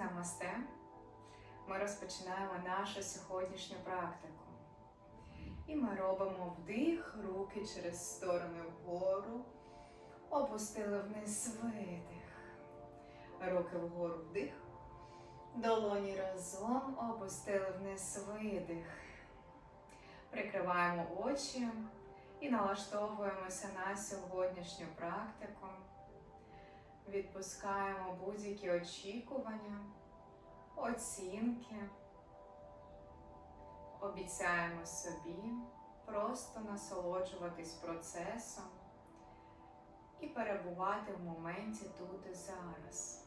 намасте. Ми розпочинаємо нашу сьогоднішню практику. І ми робимо вдих, руки через сторони вгору, опустили вниз видих. Руки вгору вдих. Долоні разом опустили вниз видих. Прикриваємо очі і налаштовуємося на сьогоднішню практику. Відпускаємо будь-які очікування, оцінки. Обіцяємо собі просто насолоджуватись процесом і перебувати в моменті тут і зараз.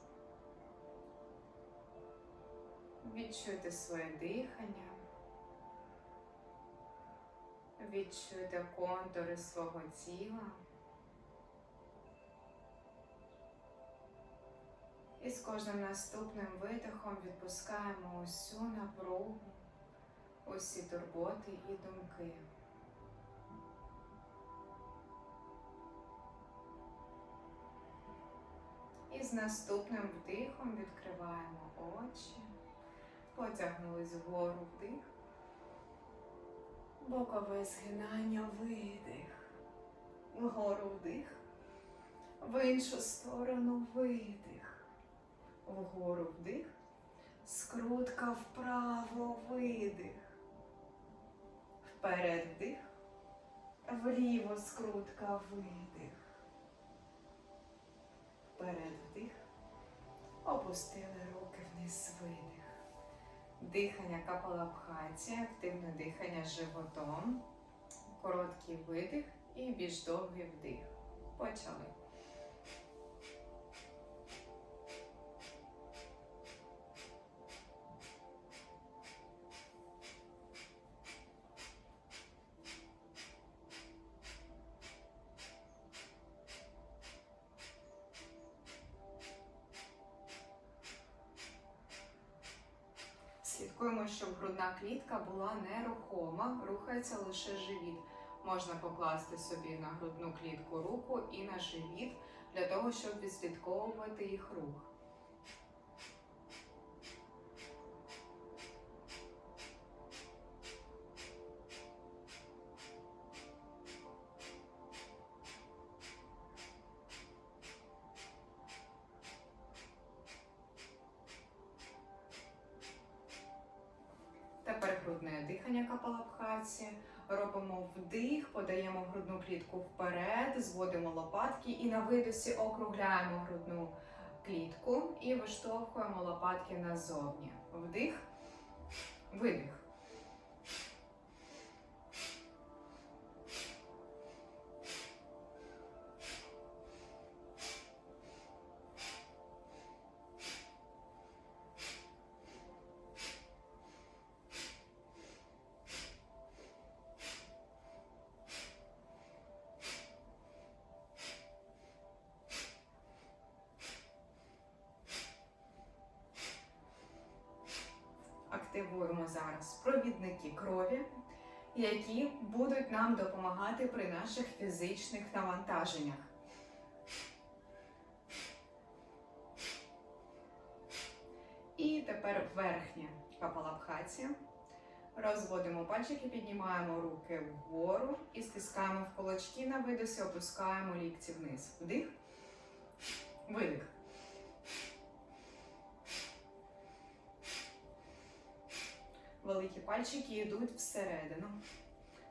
Відчуйте своє дихання, відчуйте контури свого тіла. І з кожним наступним видихом відпускаємо усю напругу, усі турботи і думки. І з наступним вдихом відкриваємо очі, потягнулись вгору вдих, бокове згинання видих, вгору вдих, в іншу сторону видих, вгору вдих, скрутка вправо видих, вперед вдих, вліво скрутка видих. Вперед вдих, опустили руки вниз видих. Дихання капалабхаті, активне дихання животом, короткий видих і більш довгий вдих. Почали. Клітка була нерухома, рухається лише живіт. Можна покласти собі на грудну клітку руку і на живіт для того, щоб відслідковувати їх рух. Грудне дихання. Робимо вдих, подаємо грудну клітку вперед, зводимо лопатки і на видосі округляємо грудну клітку і виштовхуємо лопатки назовні. Вдих, видих. Які будуть нам допомагати при наших фізичних навантаженнях. І тепер верхня капалабхаті. Розводимо пальчики, піднімаємо руки вгору і стискаємо в кулачки на видосі, опускаємо лікті вниз. Вдих, видих. Великі пальчики йдуть всередину.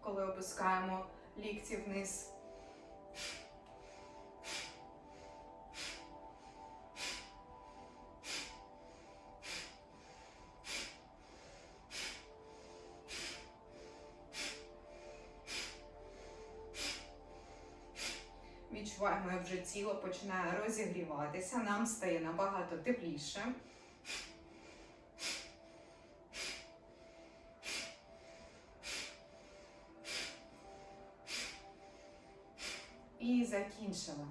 Коли опускаємо лікті вниз. Відчуваємо, як вже тіло починає розігріватися, нам стає набагато тепліше. І закінчила.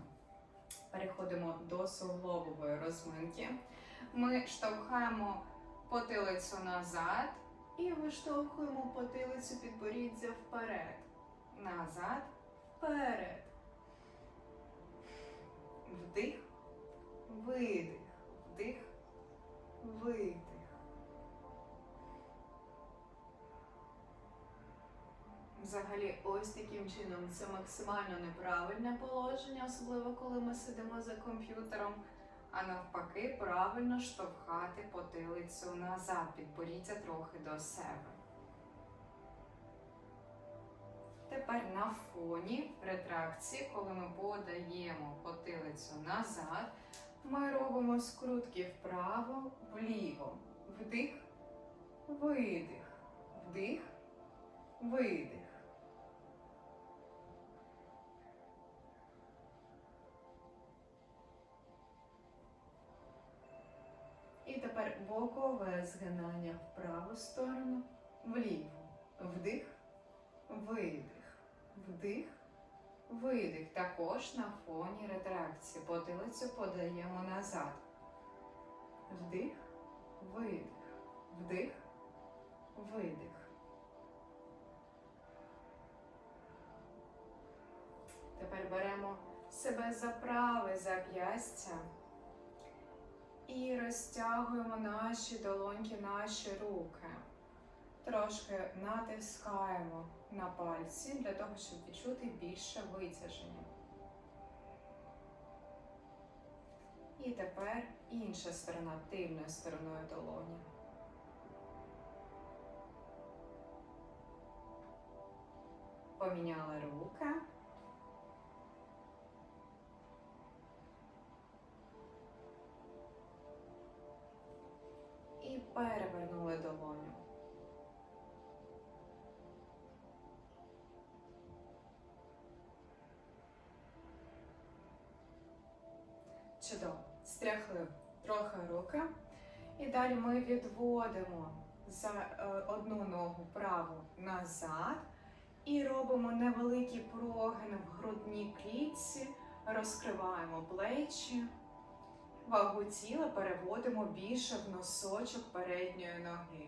Переходимо до суглобової розминки. Ми штовхаємо потилицю назад і виштовхуємо потилицю підборіддя вперед. Назад, вперед. Вдих, видих, вдих, видих. Взагалі, ось таким чином це максимально неправильне положення, особливо коли ми сидимо за комп'ютером. А навпаки, правильно штовхати потилицю назад, підборіться трохи до себе. Тепер на фоні ретракції, коли ми подаємо потилицю назад, ми робимо скрутки вправо, вліво. Вдих, видих, вдих, видих. Тепер бокове згинання в праву сторону, вліво. Вдих, видих, вдих, видих. Також на фоні ретракції. Потилицю подаємо назад. Вдих, видих, вдих, видих. Тепер беремо себе за праве зап'ястя і розтягуємо наші долоньки, наші руки. Трошки натискаємо на пальці для того, щоб відчути більше витяження. І тепер інша сторона тильною стороною долоні. Поміняли руки. Перевернули долоню. Чудово. Стряхли трохи руки. І далі ми відводимо за е, одну ногу праву назад і робимо невеликий прогин в грудній клітці, розкриваємо плечі, вагу тіла переводимо більше в носочок передньої ноги.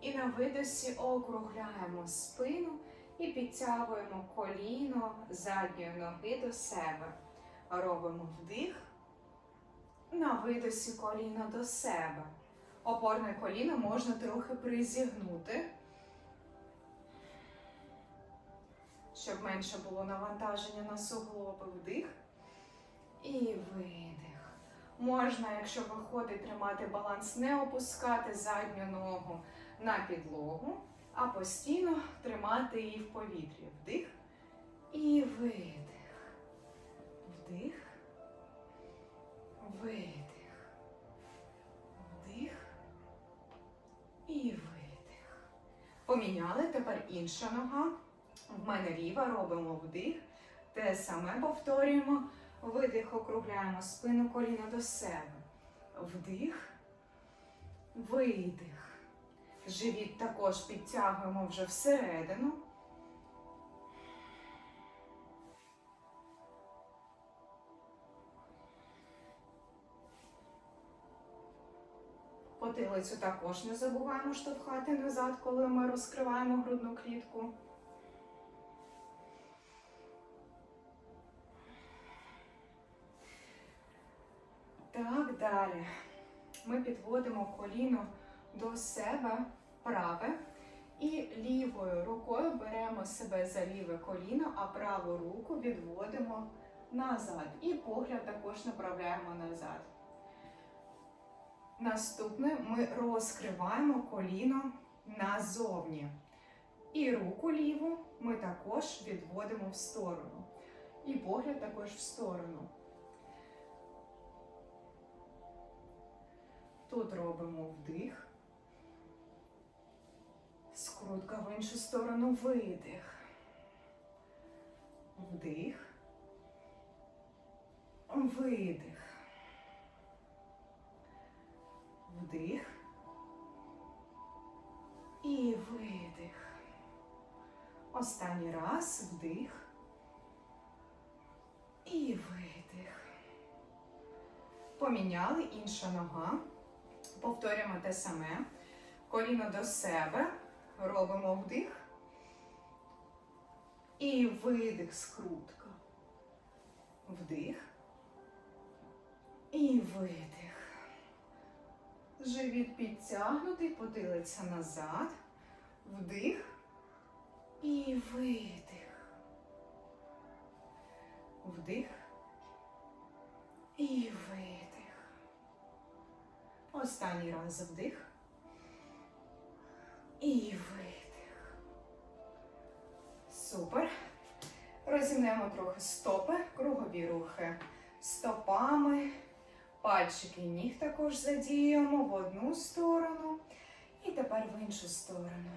І на видосі округляємо спину і підтягуємо коліно задньої ноги до себе. Робимо вдих. На видосі коліно до себе. Опорне коліно можна трохи призігнути, щоб менше було навантаження на суглоби. Вдих і видих. Можна, якщо виходить, тримати баланс, не опускати задню ногу на підлогу, а постійно тримати її в повітрі. Вдих і видих. Вдих. Видих. Вдих. І видих. Поміняли. Тепер інша нога. В мене ліва. Робимо вдих. Те саме повторюємо. Видих, округляємо спину коліна до себе. Вдих. Видих. Живіт також підтягуємо вже всередину. Потилицю також не забуваємо штовхати назад, коли ми розкриваємо грудну клітку. Так, далі. Ми підводимо коліно до себе праве і лівою рукою беремо себе за ліве коліно, а праву руку відводимо назад. І погляд також направляємо назад. Наступне ми розкриваємо коліно назовні. І руку ліву ми також відводимо в сторону. І погляд також в сторону. Тут робимо вдих. Скрутка в іншу сторону видих. Вдих. Видих. Вдих. І видих. Останній раз вдих. І видих. Поміняли інша нога. Повторюємо те саме. Коліно до себе. Робимо вдих. І видих, скрутка. Вдих. І видих. живіт підтягнутий, потилиця назад. Вдих і видих. Вдих і видих. Останній раз вдих. І видих. Супер. Розімнемо трохи стопи, кругові рухи стопами. Пальчики ніг також задіємо в одну сторону і тепер в іншу сторону.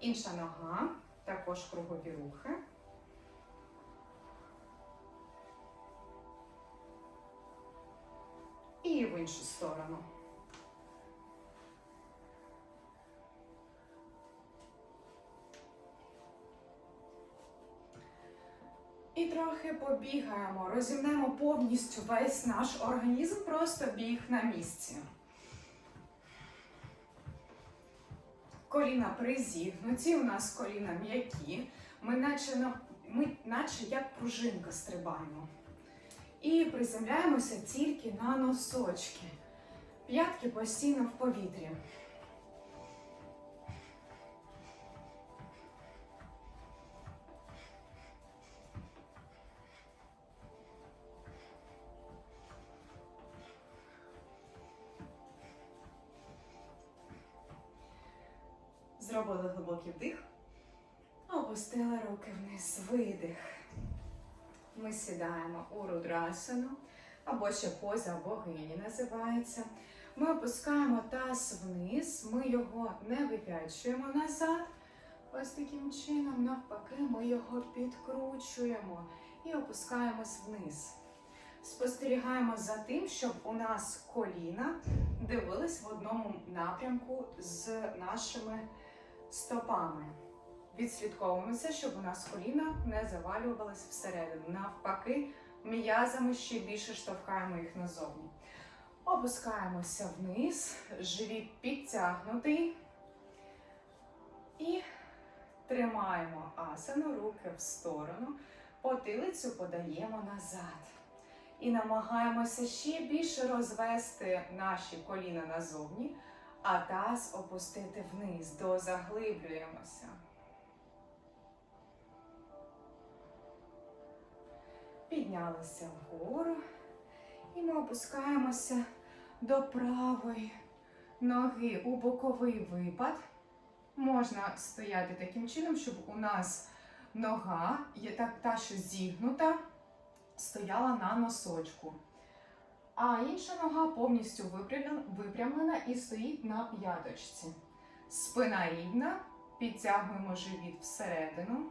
Інша нога, також кругові рухи. І в іншу сторону. І трохи побігаємо, розімнемо повністю весь наш організм, просто біг на місці. Коліна призігнуті, у нас коліна м'які. Ми наче, ми наче як пружинка стрибаємо. І приземляємося тільки на носочки. П'ятки постійно в повітрі. Зробили глибокий вдих. Опустили руки вниз. Видих. Ми сідаємо у рудрасану, або ще поза богині називається. Ми опускаємо таз вниз, ми його не вип'ячуємо назад. Ось таким чином, навпаки, ми його підкручуємо і опускаємось вниз. Спостерігаємо за тим, щоб у нас коліна дивились в одному напрямку з нашими стопами. Відслідковуємо це, щоб у нас коліна не завалювалися всередину. Навпаки, м'язами ще більше штовхаємо їх назовні. Опускаємося вниз, живіт підтягнутий. І тримаємо асану, руки в сторону, потилицю подаємо назад. І намагаємося ще більше розвести наші коліна назовні, а таз опустити вниз, дозаглиблюємося. Піднялися вгору і ми опускаємося до правої ноги у боковий випад. Можна стояти таким чином, щоб у нас нога, є та, що зігнута, стояла на носочку. А інша нога повністю випрямлена і стоїть на п'яточці. Спина рівна, підтягуємо живіт всередину.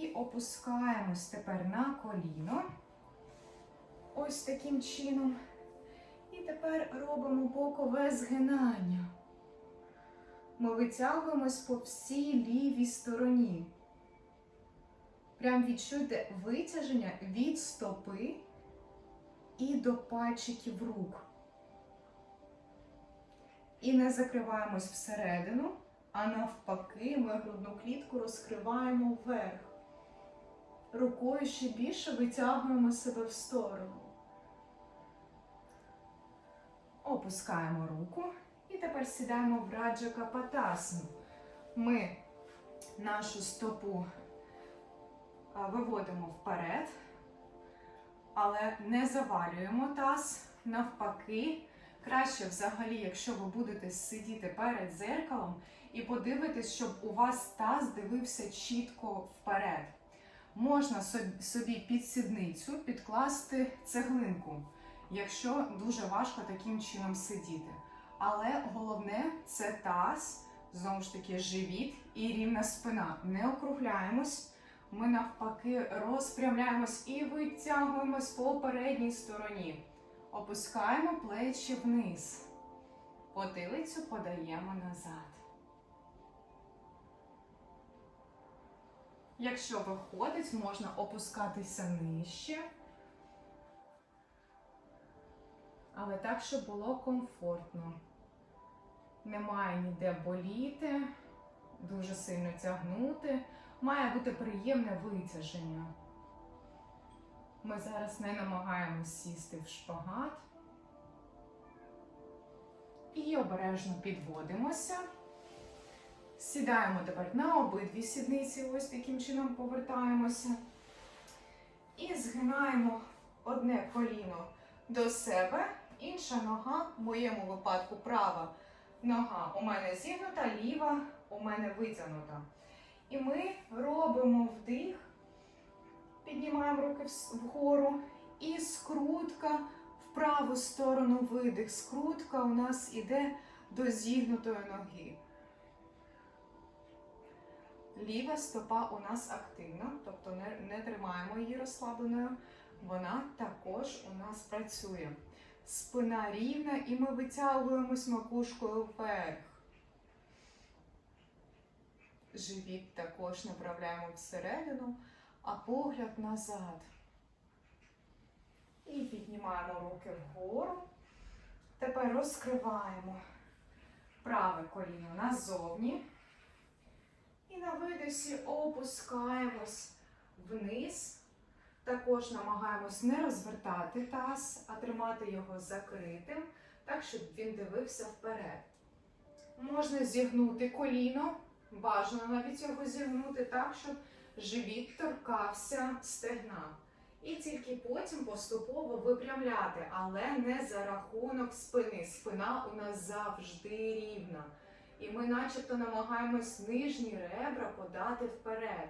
І опускаємось тепер на коліно. Ось таким чином. І тепер робимо бокове згинання. Ми витягуємось по всій лівій стороні. Прям відчуйте витяження від стопи і до пальчиків рук. І не закриваємось всередину, а навпаки, ми грудну клітку розкриваємо вверх. Рукою ще більше витягуємо себе в сторону. Опускаємо руку і тепер сідаємо в раджа капатасну. Ми нашу стопу виводимо вперед, але не завалюємо таз. Навпаки, краще взагалі, якщо ви будете сидіти перед зеркалом і подивитись, щоб у вас таз дивився чітко вперед. Можна собі- під сідницю підкласти цеглинку, якщо дуже важко таким чином сидіти. Але головне це таз, знову ж таки, живіт і рівна спина. Не округляємось. Ми навпаки розпрямляємось і витягуємось по передній стороні. Опускаємо плечі вниз. Потилицю подаємо назад. Якщо виходить, можна опускатися нижче. Але так, щоб було комфортно. Немає ніде боліти, дуже сильно тягнути. Має бути приємне витяження. Ми зараз не намагаємось сісти в шпагат. І обережно підводимося. Сідаємо тепер на обидві сідниці, ось таким чином повертаємося. І згинаємо одне коліно до себе, інша нога, в моєму випадку права нога у мене зігнута, ліва у мене витягнута. І ми робимо вдих, піднімаємо руки вгору і скрутка в праву сторону видих. Скрутка у нас іде до зігнутої ноги. Ліва стопа у нас активна, тобто не, не тримаємо її розслабленою. Вона також у нас працює. Спина рівна і ми витягуємось макушкою вверх. Живіт також направляємо всередину, а погляд назад. І піднімаємо руки вгору. Тепер розкриваємо праве коліно назовні. І на видосі опускаємось вниз. Також намагаємось не розвертати таз, а тримати його закритим, так, щоб він дивився вперед. Можна зігнути коліно, бажано навіть його зігнути так, щоб живіт торкався стегна. І тільки потім поступово випрямляти, але не за рахунок спини. Спина у нас завжди рівна. І ми начебто намагаємось нижні ребра подати вперед.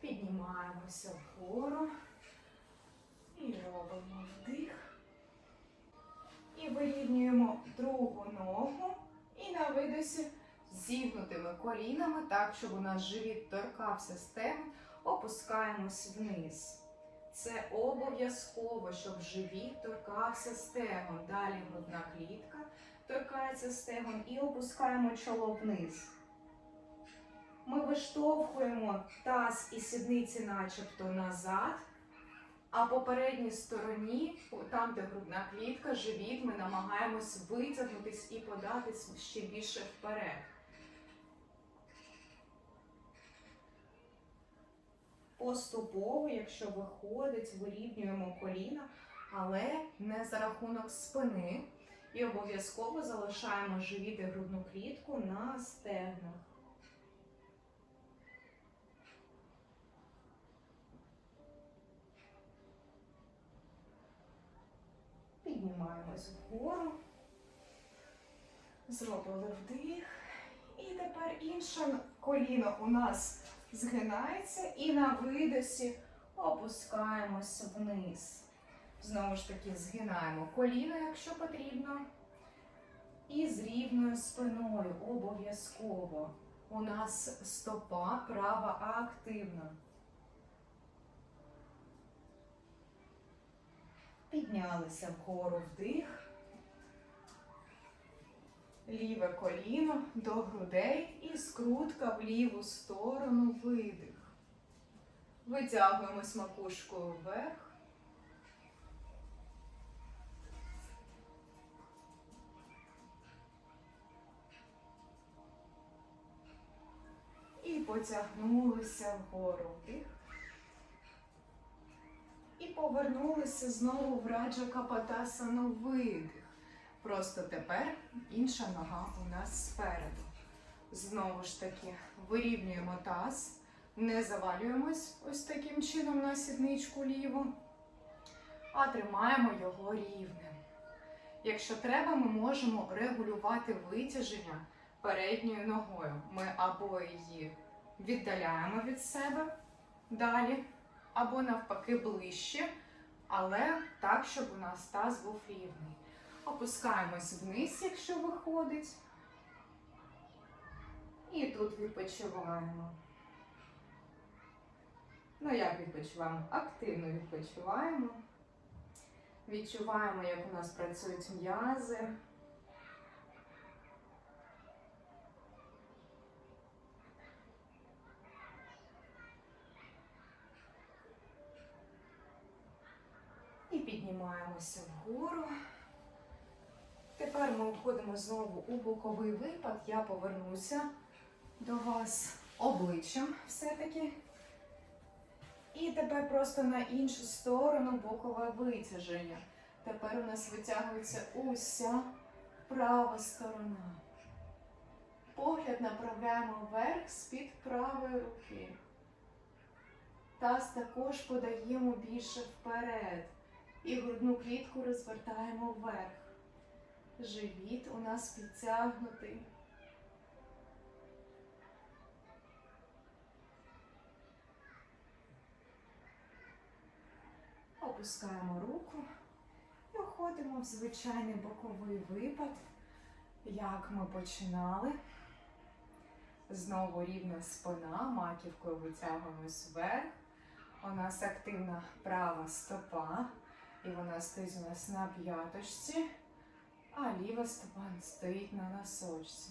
Піднімаємося вгору і робимо вдих. І вирівнюємо другу ногу. Видосі зігнутими колінами, так, щоб у нас живіт торкався стегон, опускаємось вниз. Це обов'язково, щоб живіт торкався стегон. Далі грудна клітка торкається стегон і опускаємо чоло вниз. Ми виштовхуємо таз і сідниці начебто назад, а по передній стороні, там, де грудна клітка, живіт, ми намагаємось витягнутись і податись ще більше вперед. Поступово, якщо виходить, вирівнюємо коліна, але не за рахунок спини. І обов'язково залишаємо живіт і грудну клітку на стегнах. Піднімаємось вгору. Зробили вдих. І тепер інше коліно у нас згинається і на видосі опускаємося вниз. Знову ж таки, згинаємо коліно, якщо потрібно. І з рівною спиною обов'язково. У нас стопа права активна. Піднялися вгору вдих. Ліве коліно до грудей і скрутка в ліву сторону видих. Витягуємось макушкою вверх. І потягнулися вгору вдих. І повернулися знову в раджа капатасану видих. Просто тепер інша нога у нас спереду. Знову ж таки, вирівнюємо таз, не завалюємось ось таким чином на сідничку ліву, а тримаємо його рівним. Якщо треба, ми можемо регулювати витяження передньою ногою. Ми або її віддаляємо від себе далі, або навпаки ближче, але так, щоб у нас таз був рівний. Опускаємось вниз, якщо виходить. І тут відпочиваємо. Ну, як відпочиваємо? Активно відпочиваємо. Відчуваємо, як у нас працюють м'язи. Піднімаємося вгору. Тепер ми входимо знову у боковий випад. Я повернуся до вас обличчям все-таки. І тепер просто на іншу сторону бокове витяження. Тепер у нас витягується уся права сторона. Погляд направляємо вверх з-під правої руки. Таз також подаємо більше вперед. І грудну клітку розвертаємо вверх. Живіт у нас підтягнутий. Опускаємо руку і входимо в звичайний боковий випад, як ми починали. Знову рівна спина, маківкою витягуємось вверх. У нас активна права стопа, і вона стоїть у нас на п'яточці, а ліва стопа стоїть на носочці.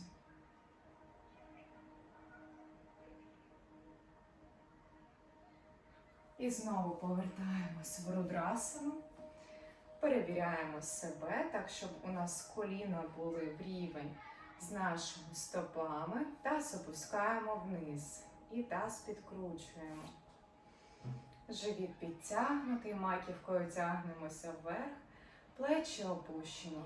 І знову повертаємось в рудрасану. Перевіряємо себе так, щоб у нас коліна були в рівень з нашими стопами. Таз опускаємо вниз і таз підкручуємо. Живіт підтягнутий, маківкою тягнемося вверх, плечі опущені.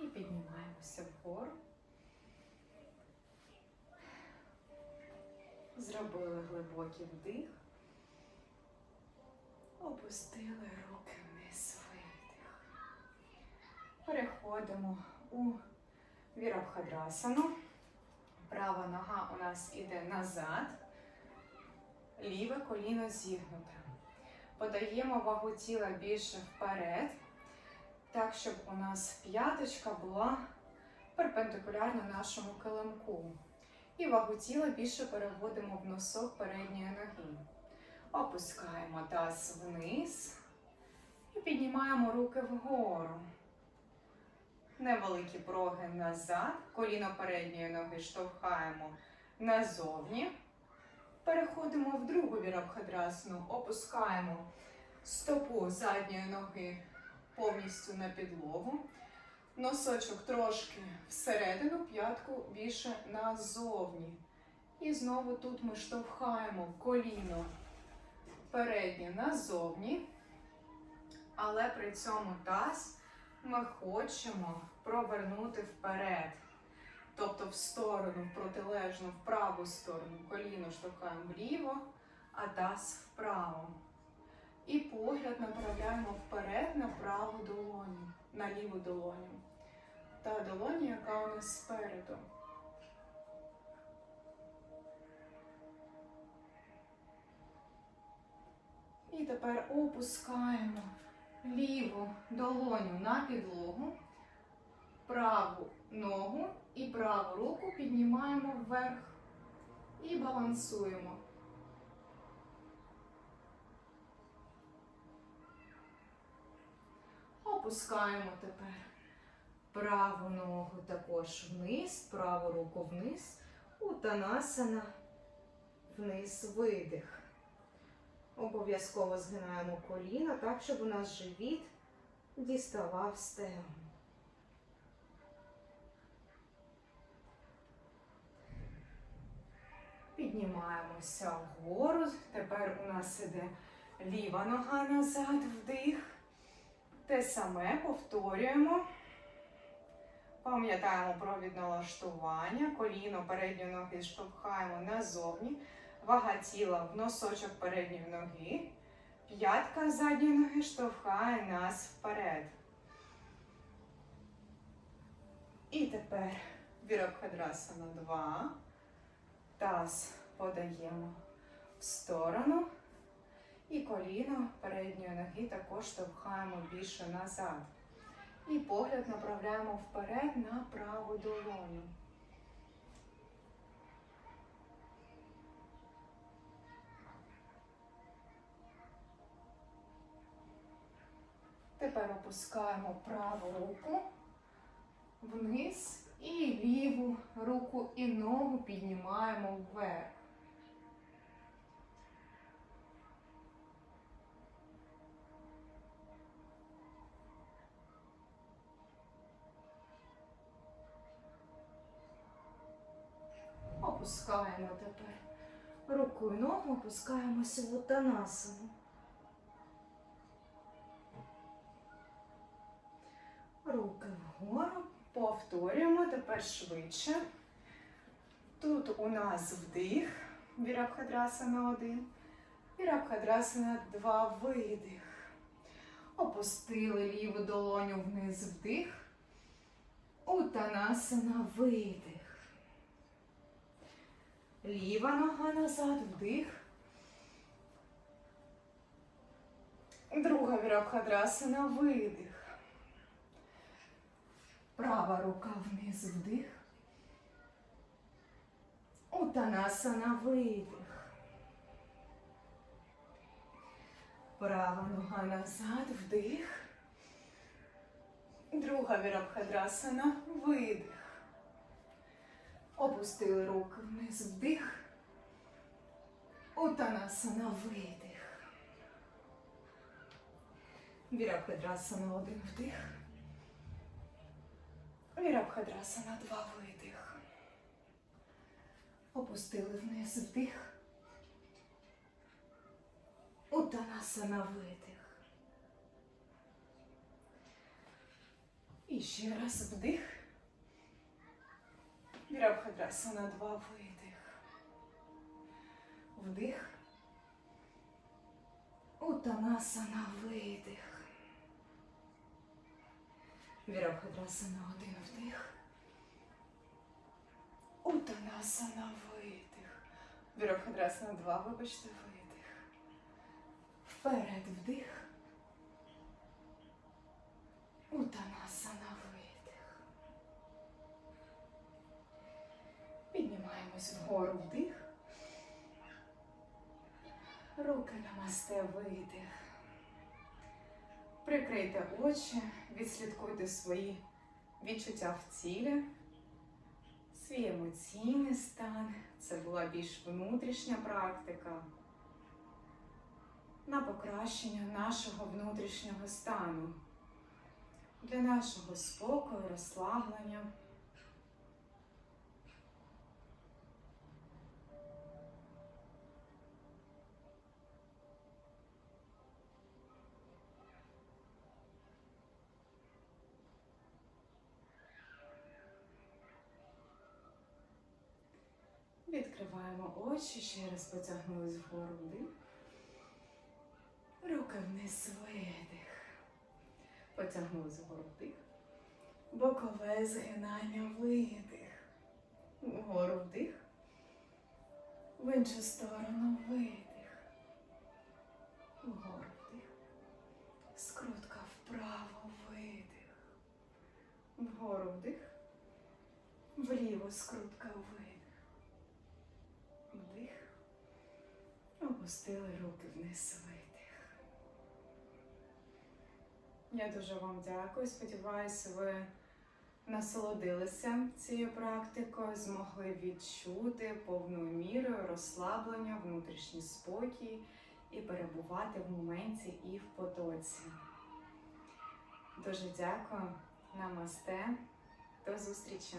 І піднімаємося вгору. Зробили глибокий вдих. Опустили руки Переходимо у вірабхадрасану. Права нога у нас іде назад, ліве коліно зігнуте. Подаємо вагу тіла більше вперед, так, щоб у нас п'яточка була перпендикулярна нашому килимку. І вагу тіла більше переводимо в носок передньої ноги. Опускаємо таз вниз і піднімаємо руки вгору. Невеликі проги назад. Коліно передньої ноги штовхаємо назовні. Переходимо в другу вірабхадрасну, опускаємо стопу задньої ноги повністю на підлогу. Носочок трошки всередину, п'ятку більше назовні. І знову тут ми штовхаємо коліно переднє назовні, але при цьому таз ми хочемо провернути вперед. Тобто в сторону, в протилежну, в праву сторону. Коліно штовхаємо вліво, а таз вправо. І погляд направляємо вперед на праву долоню, на ліву долоню. Та долоня, яка у нас спереду. І тепер опускаємо ліву долоню на підлогу, праву ногу і праву руку піднімаємо вверх і балансуємо. Опускаємо тепер праву ногу також вниз, праву руку вниз, утанасана, вниз видих. Обов'язково згинаємо коліна так, щоб у нас живіт діставав стегон. Піднімаємося вгору. Тепер у нас іде ліва нога назад, вдих. Те саме повторюємо. Пам'ятаємо про відналаштування. Коліно передньої ноги штовхаємо назовні. Вага тіла в носочок передньої ноги. П'ятка задньої ноги штовхає нас вперед. І тепер Вірабхадрасана 2. Таз подаємо в сторону. І коліно передньої ноги також штовхаємо більше назад. І погляд направляємо вперед на праву долоню. Тепер опускаємо праву руку вниз І ліву руку і ногу піднімаємо вверх. Опускаємо тепер руку і ногу, опускаємося в утанасану. Руки вгору. Повторюємо тепер швидше. Тут у нас вдих, Вірабхадрасана 1, Вірабхадрасана 2, видих. Опустили ліву долоню вниз вдих. Утанасана видих. Ліва нога назад вдих. Друга Вірабхадрасана видих. Права рука вниз вдих. Утанасана видих. Права нога назад вдих. Друга вірабхадрасана видих. Опустили руки вниз вдих. Утанасана видих. Вірабхадрасана один вдих. Вірабхадрасана два видих. Опустили вниз вдих. Утанасана видих. І ще раз вдих. Вірабхадрасана два видих. Вдих. Утанасана видих. Вірабхадрасана один вдих. Утанасана видих. Вірабхадрасана два, вибачте, видих. Вперед вдих. Утанасана видих. Піднімаємось вгору вдих. Руки намасте видих. Прикрийте очі, відслідкуйте свої відчуття в тілі, свій емоційний стан. Це була більш внутрішня практика на покращення нашого внутрішнього стану, для нашого спокою, розслаблення. Відкриваємо очі, ще раз потягнулись вгору вдих. Руки вниз видих. Потягнулись вгору вдих. Бокове згинання видих. Вгору вдих. В іншу сторону видих. Вгору вдих. Скрутка вправо видих. Вгору вдих. Вліво скрутка. Вдих. Опустили руки вниз видих. Я дуже вам дякую. Сподіваюся, ви насолодилися цією практикою, змогли відчути повною мірою розслаблення, внутрішній спокій і перебувати в моменті і в потоці. Дуже дякую. Намасте. До зустрічі!